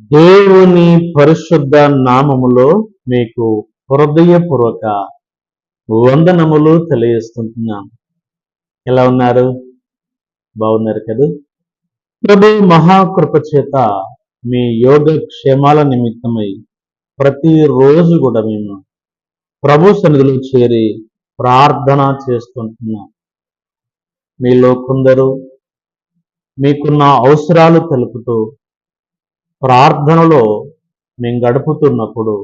దేవుని పరిశుద్ధ నామములో మీకు హృదయపూర్వక వందనములు తెలియజేస్తుంటున్నాం. ఎలా ఉన్నారు? బాగున్నారు కదా? ప్రభు మహాకృప చేత మీ యోగ క్షేమాల నిమిత్తమై ప్రతిరోజు కూడా మేము ప్రభు సన్నిధిలో చేరి ప్రార్థన చేస్తుంటున్నాం. మీలో కొందరు మీకున్న అవసరాలు తెలుపుతూ ప్రార్థనలో మేము గడుపుతున్నప్పుడు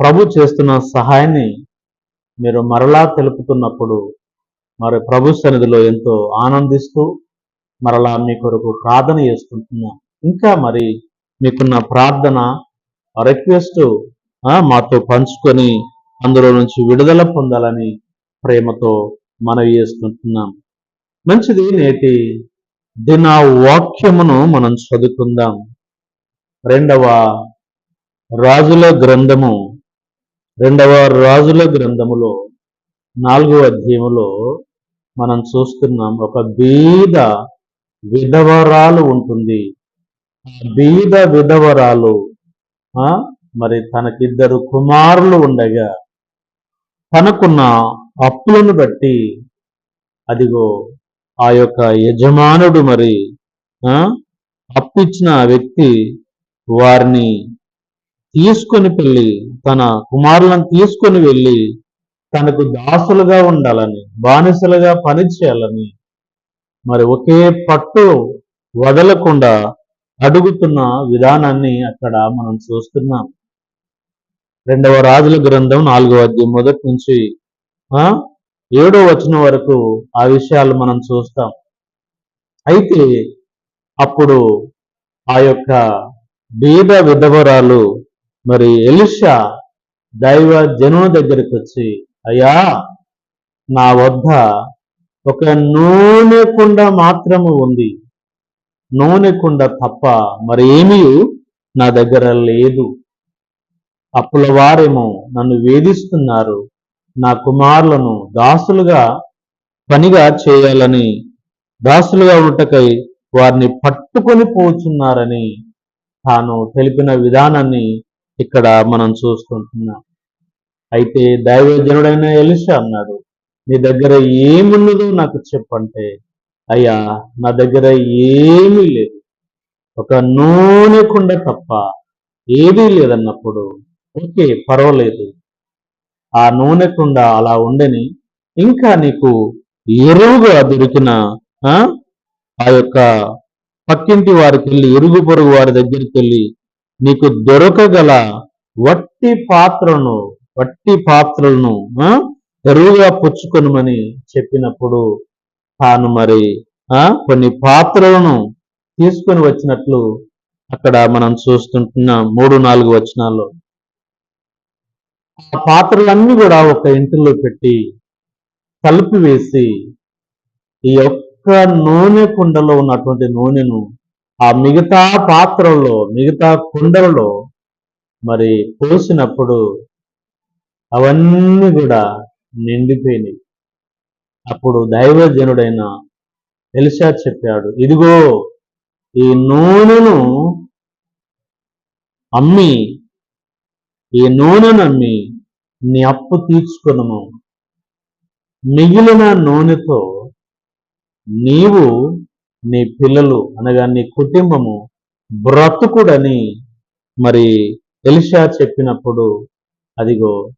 ప్రభు చేస్తున్న సహాయాన్ని మీరు మరలా తెలుపుతున్నప్పుడు మరి ప్రభు సన్నిధిలో ఎంతో ఆనందిస్తూ మరలా మీ కొరకు ప్రార్థన చేసుకుంటున్నాం. ఇంకా మరి మీకున్న ప్రార్థన రిక్వెస్ట్ మాతో పంచుకొని అందులో నుంచి విడుదల పొందాలని ప్రేమతో మనవి చేసుకుంటున్నాం. మంచిది నేటి దిన వాక్యమును మనం చదువుకుందాం. రెండవ రాజుల గ్రంథము రెండవ రాజుల గ్రంథములో నాలుగవ అధ్యాయములో మనం చూస్తున్నాం ఒక బీద విధవరాలు ఉంటుంది. ఆ బీద విధవరాలు ఆ మరి తనకిద్దరు కుమారులు ఉండగా తనకున్న అప్పులను బట్టి అదిగో ఆ యొక్క యజమానుడు మరి ఆ అప్పిచ్చిన వ్యక్తి వారిని తీసుకొని వెళ్ళి తన కుమారులను తీసుకొని వెళ్ళి తనకు దాసులుగా ఉండాలని బానిసలుగా పనిచేయాలని మరి ఒకే పట్టు వదలకుండా అడుగుతున్న విధానాన్ని అక్కడ మనం చూస్తున్నాం. రెండవ రాజుల గ్రంథం నాలుగో అధ్యాయం మొదటి నుంచి ఆ ఏడో వచనం వరకు ఆ విషయాలు మనం చూస్తాం. అయితే అప్పుడు ఆ యొక్క బీద విధవరాలు. మరి ఎలిషా దైవ జనుల దగ్గరికి వచ్చి అయ్యా నా వద్ద ఒక నూనె కుండ మాత్రము ఉంది. నూనె కుండ తప్ప మరి ఏమీ నా దగ్గర లేదు. అప్పుల వారేమో నన్ను వేధిస్తున్నారు. నా కుమారులను దాసులుగా పనిగా చేయాలని దాసులుగా ఉండటకై వారిని పట్టుకొని పోచున్నారని తాను తెలిపిన విధానాన్ని ఇక్కడ మనం చూస్తుంటున్నాం అయితే దైవజనుడైన ఎలిషా అన్నాడు నీ దగ్గర ఏమున్నదో నాకు చెప్పంటే అయ్యా నా దగ్గర ఏమీ లేదు. ఒక నూనె కుండ తప్ప ఏదీ లేదన్నప్పుడు ఓకే పర్వాలేదు. ఆ నూనె కుండ అలా ఉండని ఇంకా నీకు ఎరువుగా దొరికిన ఆ ఆ యొక్క పక్కింటి వారికి వెళ్ళి ఇరుగు పొరుగు వారి దగ్గరికి వెళ్ళి నీకు దొరకగల వట్టి పాత్రను వట్టి పాత్రలను ఎరువుగా పుచ్చుకొనమని చెప్పినప్పుడు తాను మరి ఆ కొన్ని పాత్రలను తీసుకొని వచ్చినట్లు అక్కడ మనం చూస్తుంటున్న మూడు నాలుగు వచనాల్లో. ఆ పాత్రలన్నీ కూడా ఒక ఇంటిలో పెట్టి కలిపి వేసి ఈ నూనె కుండలో ఉన్నటువంటి నూనెను ఆ మిగతా పాత్రలో మిగతా కుండలలో మరి పోసినప్పుడు అవన్నీ కూడా నిండిపోయినాయి. అప్పుడు దైవజనుడైన ఎలిషా చెప్పాడు ఇదిగో ఈ నూనెను అమ్మి ఈ నూనెను అమ్మి నీ అప్పు తీర్చుకున్నాము మిగిలిన నూనెతో నీవు నీ పిల్లలు అనగా నీ కుటుంబము బ్రతుకుడని మరి ఎలిషా చెప్పినప్పుడు అదిగో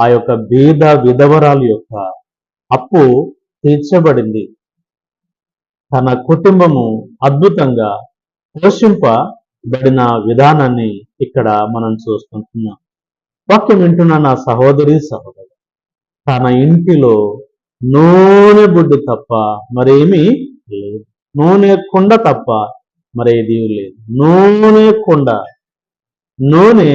ఆ యొక్క బీద విధవరాలు యొక్క అప్పు తీర్చబడింది. తన కుటుంబము అద్భుతంగా పోషింపబడిన విధానాన్ని ఇక్కడ మనం చూస్తుంటున్నాం. వాక్యం వింటున్న నా సహోదరి సహోదరు తన ఇంటిలో నూనె బుడ్డు తప్ప మరేమీ లేదు. నూనె కుండ తప్ప మరేది లేదు. నూనె కుండ. నూనె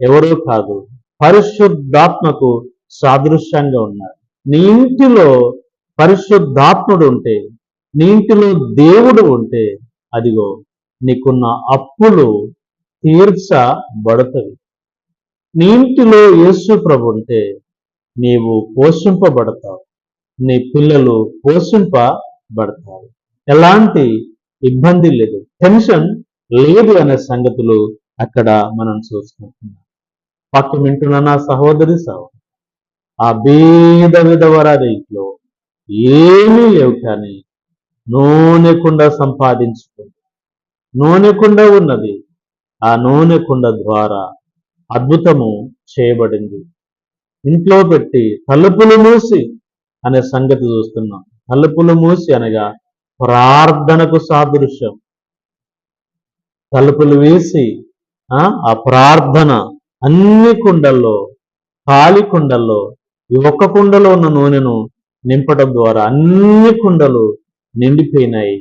ఎవరూ కాదు. పరిశుద్ధాత్మకు సాదృశ్యంగా ఉన్నారు. నీ ఇంటిలో పరిశుద్ధాత్ముడు ఉంటే నీ ఇంటిలో దేవుడు ఉంటే అదిగో నీకున్న అప్పులు తీర్చబడుతుంది నీ ఇంటిలో యేసు ప్రభు ఉంటే నీవు పోషింపబడతావు. నీ పిల్లలు పోషింపబడతారు. ఎలాంటి ఇబ్బంది లేదు. టెన్షన్ లేదు అనే సంగతులు అక్కడ మనం చూసుకుంటున్నాం. పక్క వింటున్న నా సహోదరి సహోదరు ఆ బీద విధవరాలి ఇంట్లో ఏమీ లేవు కానీ నూనె కుండ సంపాదించుకుంది. నూనె కుండ ఉన్నది. ఆ నూనె కుండ ద్వారా అద్భుతము చేయబడింది. ఇంట్లో పెట్టి తలుపులు మూసి అనే సంగతి చూస్తున్నాం. తలుపులు మూసి అనగా ప్రార్థనకు సాదృశ్యం. తలుపులు వేసి ఆ ప్రార్థన అన్ని కుండల్లో ఖాళీ కుండల్లో ఈ ఒక్క కుండలో ఉన్న నూనెను నింపడం ద్వారా అన్ని కుండలు నిండిపోయినాయి.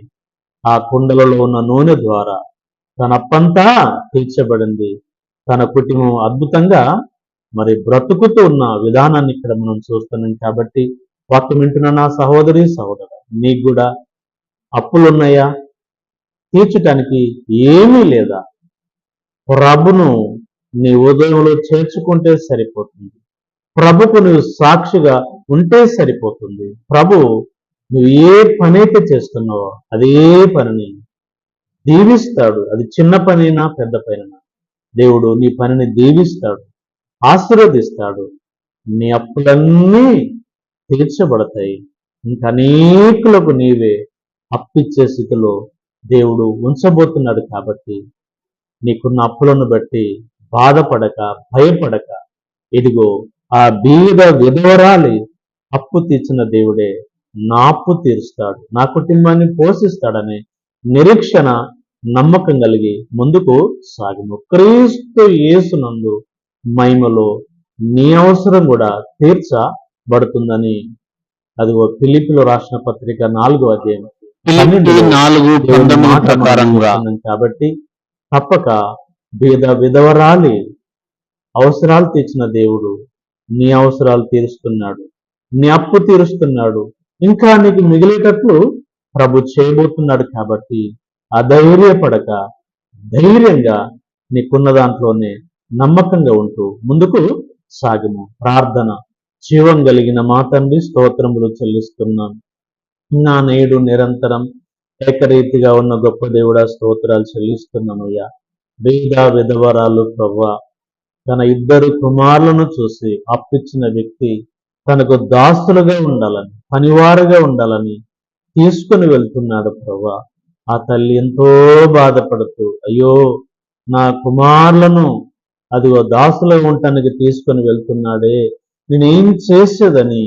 ఆ కుండలలో ఉన్న నూనె ద్వారా తన అప్పంతా తీర్చబడింది. తన కుటుంబం అద్భుతంగా మరి బ్రతుకుతూ ఉన్న విధానాన్ని ఇక్కడ మనం చూస్తున్నాం కాబట్టి వాక్యం వింటున్న నా సహోదరి సహోదరు నీకు కూడా అప్పులున్నాయా? తీర్చటానికి ఏమీ లేదా? ప్రభును నీ ఉదయంలో చేర్చుకుంటే సరిపోతుంది. ప్రభుకు నువ్వు సాక్షిగా ఉంటే సరిపోతుంది. ప్రభు నువ్వు ఏ పని అయితే చేస్తున్నావో అదే పనిని దీవిస్తాడు. అది చిన్న పనైనా పెద్ద పనైనా. దేవుడు నీ పనిని దీవిస్తాడు ఆశీర్వదిస్తాడు. నీ అప్పులన్నీ తీర్చబడతాయి ఇంకా అనేకులకు నీవే అప్పిచ్చే స్థితిలో దేవుడు ఉంచబోతున్నాడు కాబట్టి నీకున్న అప్పులను బట్టి బాధపడక భయపడక. ఇదిగో ఆ బీద విధవరాలి అప్పు తీర్చిన దేవుడే నా అప్పు తీరుస్తాడు నా కుటుంబాన్ని పోషిస్తాడనే నిరీక్షణ నమ్మకం కలిగి ముందుకు సాగుము. క్రీస్తు యేసునందు మహిమలో నీ అవసరం కూడా తీర్చ తీర్చబడుతుందని అదిగో పిలిపిలో రాసిన పత్రిక నాలుగో అధ్యాయం. ఫిలిప్పీ నాలుగు దేవుని పంతొమ్మిది మాట మనం ప్రకారంగా చూస్తున్నాం కాబట్టి తప్పక బీద విధవరాలి. అవసరాలు తీర్చిన దేవుడు నీ అవసరాలు తీరుస్తున్నాడు. నీ అప్పు తీరుస్తున్నాడు. ఇంకా నీకు మిగిలేటట్లు ప్రభు చేయబోతున్నాడు కాబట్టి అధైర్యపడక ధైర్యంగా నీకున్న దాంట్లోనే నమ్మకంగా ఉంటూ ముందుకు సాగము. ప్రార్థన. జీవం కలిగిన మా తండ్రి స్తోత్రములు చెల్లిస్తున్నాను. నా నేడు నిరంతరం ఏకరీతిగా ఉన్న గొప్ప దేవుడా స్తోత్రాలు చెల్లిస్తున్నామయ్యా బీద విధవరాలు ప్రవ్వా తన ఇద్దరు కుమారులను చూసి అప్పిచ్చిన వ్యక్తి తనకు దాస్తులుగా ఉండాలని పనివారుగా ఉండాలని తీసుకుని వెళ్తున్నాడు ప్రవ్వా. ఆ తల్లి ఎంతో బాధపడుతూ అయ్యో నా కుమారులను అదిగో దాసులుగా ఉండటానికి తీసుకొని వెళ్తున్నాడే నేనేం చేసేదని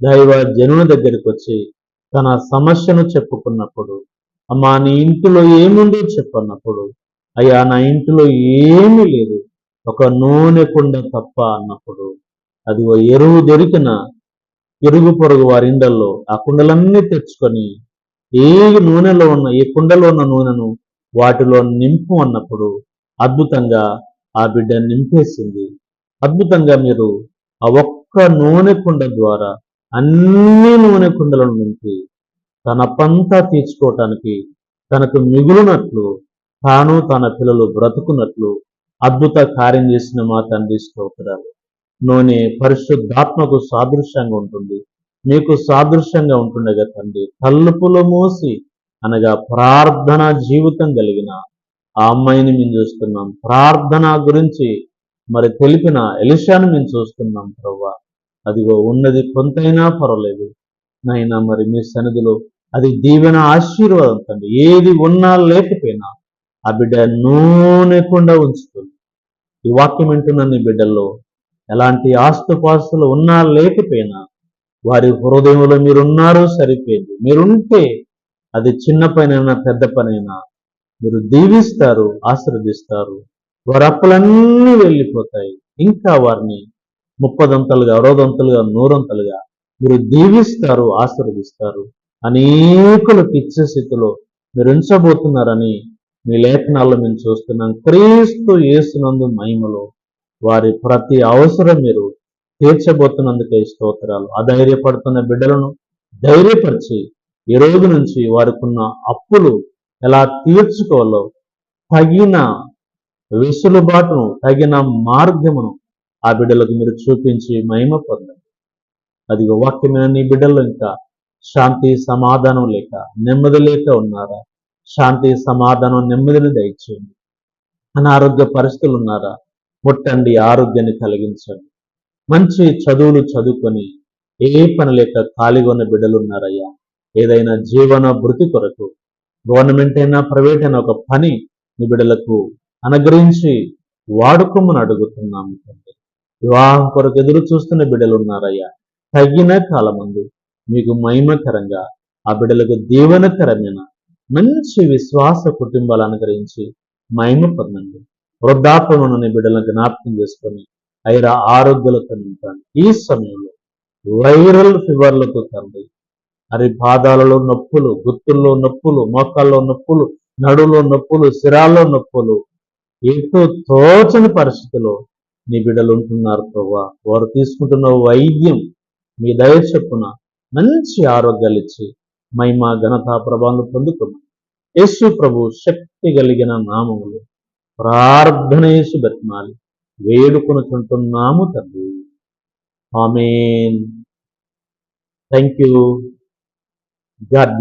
దైవ జనుల దగ్గరికి వచ్చి తన సమస్యను చెప్పుకున్నప్పుడు అమ్మా నీ ఇంటిలో ఏముంది? చెప్పన్నప్పుడు అయ్యా నా ఇంటిలో ఏమీ లేదు. ఒక నూనె కుండ తప్ప అన్నప్పుడు అది ఓ ఎరువు దొరికిన ఇరుగు పొరుగు వారి ఇండల్లో ఆ కుండలన్నీ తెచ్చుకొని ఏ నూనెలో ఉన్న ఏ కుండలో ఉన్న నూనెను వాటిలో నింపు అన్నప్పుడు అద్భుతంగా ఆ బిడ్డ నింపేసింది. అద్భుతంగా మీరు ఆ ఒక్క నూనె కుండ ద్వారా అన్ని నూనె కుండలను నుంచి తన పంత తీర్చుకోవటానికి తనకు మిగులునట్లు తాను తన పిల్లలు బ్రతుకున్నట్లు అద్భుత కార్యం చేసిన మా తండ్రి స్తోత్రాలు. నూనె పరిశుద్ధాత్మకు సాదృశ్యంగా ఉంటుంది. మీకు సాదృశ్యంగా ఉంటుండగా తండ్రి తలుపులు మూసి అనగా ప్రార్థన జీవితం కలిగిన ఆ అమ్మాయిని మేము చూస్తున్నాం. ప్రార్థన గురించి మరి తెలిపిన ఎలిషాను మేము చూస్తున్నాం ప్రవ్వా. అదిగో ఉన్నది కొంతైనా పర్వాలేదు. నైనా మరి మీ సన్నిధిలో అది దీవెన ఆశీర్వాదం తండ్రి. ఏది ఉన్నా లేకపోయినా ఆ బిడ్డ నూనెకుండా ఉంచుతుంది. ఈ వాక్యం వింటున్న నీ బిడ్డల్లో ఎలాంటి ఆస్తుపాస్తులు ఉన్నా లేకపోయినా వారి హృదయంలో మీరున్నారు సరిపోయింది. మీరుంటే అది చిన్న పనైనా పెద్ద పనైనా మీరు దీవిస్తారు ఆశీర్వదిస్తారు. వారి అప్పులన్నీ వెళ్ళిపోతాయి. ఇంకా వారిని ముప్పదంతలుగా అరవదంతలుగా నూరంతలుగా మీరు దీవిస్తారు ఆశీర్వదిస్తారు. అనేకులకు ఇచ్చే స్థితిలో మీరు ఉంచబోతున్నారని మీ లేఖనాల్లో మేము చూస్తున్నాం. క్రీస్తు యేసునందు మహిమలో వారి ప్రతి అవసరం మీరు తీర్చబోతున్నందుకే స్తోత్రాలు. అధైర్యపడుతున్న బిడ్డలను ధైర్యపరిచి ఈ రోజు నుంచి వారికి ఉన్న అప్పులు ఎలా తీర్చుకోవాలో తగిన వెసులుబాటును తగిన మార్గమును ఆ బిడ్డలకు మీరు చూపించి మహిమ పొందండి. అది వాక్యమైన నీ బిడ్డలు ఇంకా శాంతి సమాధానం లేక నెమ్మది లేక ఉన్నారా? శాంతి సమాధానం నెమ్మదిని దయచేయండి. అనారోగ్య పరిస్థితులు ఉన్నారా? ముట్టండి ఆరోగ్యాన్ని కలిగించండి. మంచి చదువులు చదువుకొని ఏ పని లేక ఖాళీగా ఉన్న బిడ్డలు ఉన్నారయ్యా? ఏదైనా జీవన భృతి కొరకు గవర్నమెంట్ అయినా ప్రైవేట్ అయినా ఒక పని నీ బిడ్డలకు అనుగ్రహించి వాడుకోమని అడుగుతున్నాము తండ్రి. వివాహం కొరకు ఎదురు చూస్తున్న బిడ్డలు ఉన్నారయ్యా తగిన కాలమందు మీకు మహిమకరంగా ఆ బిడ్డలకు దీవెనకరమైన మంచి విశ్వాస కుటుంబాలు అనుగ్రహించి మహిమ పొందండి. వృద్ధాప్యమున బిడ్డలను జ్ఞాపకం చేసుకొని ఐరా ఆరోగ్యాలతో నింపండి. ఈ సమయంలో వైరల్ ఫీవర్లతో తండ్రి అరి పాదాలలో నొప్పులు గుత్తుల్లో నొప్పులు మోకాల్లో నొప్పులు నడులో నొప్పులు సిరాల్లో నొప్పులు ఎటు తోచని పరిస్థితిలో నీ బిడ్డలు ఉంటున్నారు ప్రభా వారు తీసుకుంటున్న వైద్యం మీ దయ చొప్పున మంచి ఆరోగ్యాలు ఇచ్చి మహిమ ఘనత ప్రభావం పొందుకున్నాం యేసు ప్రభు శక్తి కలిగిన నామములు ప్రార్థన యేసు బతిమాలి వేడుకొనుచుంటున్నాము తండ్రి. ఆమెన్. Thank you God